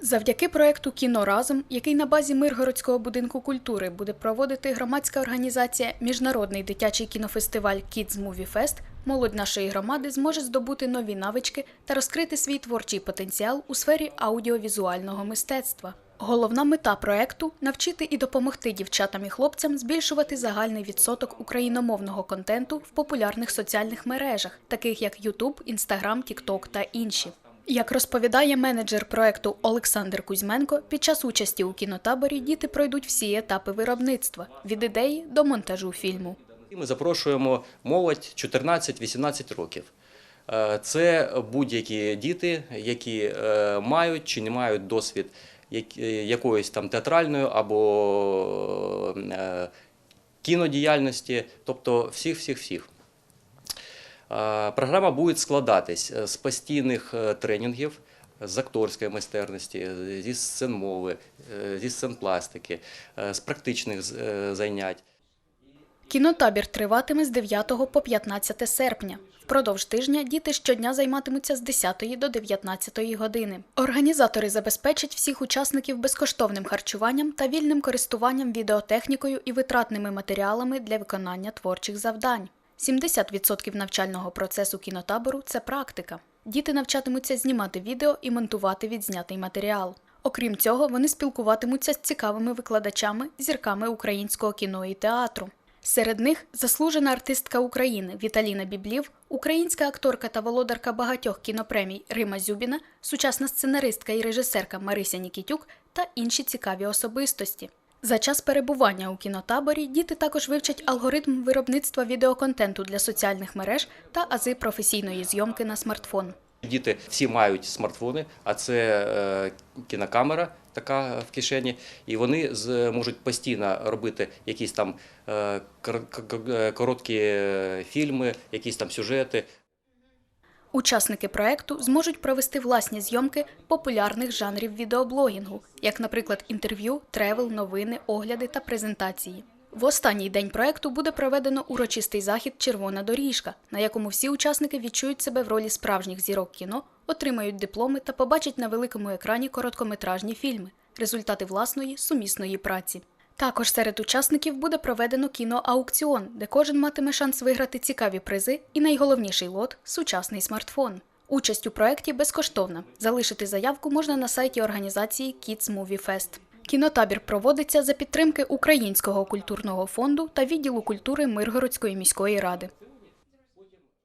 Завдяки проекту Кіно разом, який на базі Миргородського будинку культури буде проводити громадська організація Міжнародний дитячий кінофестиваль Kids Movie Fest, молодь нашої громади зможе здобути нові навички та розкрити свій творчий потенціал у сфері аудіовізуального мистецтва. Головна мета проекту навчити і допомогти дівчатам і хлопцям збільшувати загальний відсоток україномовного контенту в популярних соціальних мережах, таких як YouTube, Instagram, TikTok та інші. Як розповідає менеджер проекту Олександр Кузьменко, під час участі у кінотаборі діти пройдуть всі етапи виробництва від ідеї до монтажу фільму. Ми запрошуємо молодь 14-18 років. Е, Це будь-які діти, які е, мають чи не мають досвід е, якоїсь там театральної або кінодіяльності, тобто всіх-всіх-всіх. Е, Програма буде складатись е, з постійних тренінгів, з акторської майстерності, зі сцен мови, е, зі сцен пластики, е, з практичних занять. Кінотабір триватиме з 9 по 15 серпня. Впродовж тижня діти щодня займатимуться з 10 до 19 години. Організатори забезпечать всіх учасників безкоштовним харчуванням та вільним користуванням відеотехнікою і витратними матеріалами для виконання творчих завдань. 70% навчального процесу кінотабору це практика. Діти навчатимуться знімати відео і монтувати відзнятий матеріал. Окрім цього, вони спілкуватимуться з цікавими викладачами, зірками українського кіно і театру. Серед них заслужена артистка України Віталіна Біблів, українська акторка та володарка багатьох кінопремій Рима Зюбіна, сучасна сценаристка і режисерка Марися Нікітюк та інші цікаві особистості. За час перебування у кінотаборі діти також вивчать алгоритм виробництва відеоконтенту для соціальних мереж та ази професійної зйомки на смартфон. Діти всі мають смартфони, а це е, кінокамера така в кишені, і вони можуть постійно робити якісь там е, е, короткі фільми, якісь там сюжети. Учасники проекту зможуть провести власні зйомки популярних жанрів відеоблогінгу, як, наприклад, інтерв'ю, тревел, новини, огляди та презентації. В останній день проекту буде проведено урочистий захід Червона доріжка, на якому всі учасники відчують себе в ролі справжніх зірок кіно, отримають дипломи та побачать на великому екрані короткометражні фільми, результати власної сумісної праці. Також серед учасників буде проведено кіноаукціон, де кожен матиме шанс виграти цікаві призи і найголовніший лот сучасний смартфон. Участь у проєкті безкоштовна. Залишити заявку можна на сайті організації Kids Movie Fest. Кінотабір проводиться за підтримки Українського культурного фонду та відділу культури Миргородської міської ради.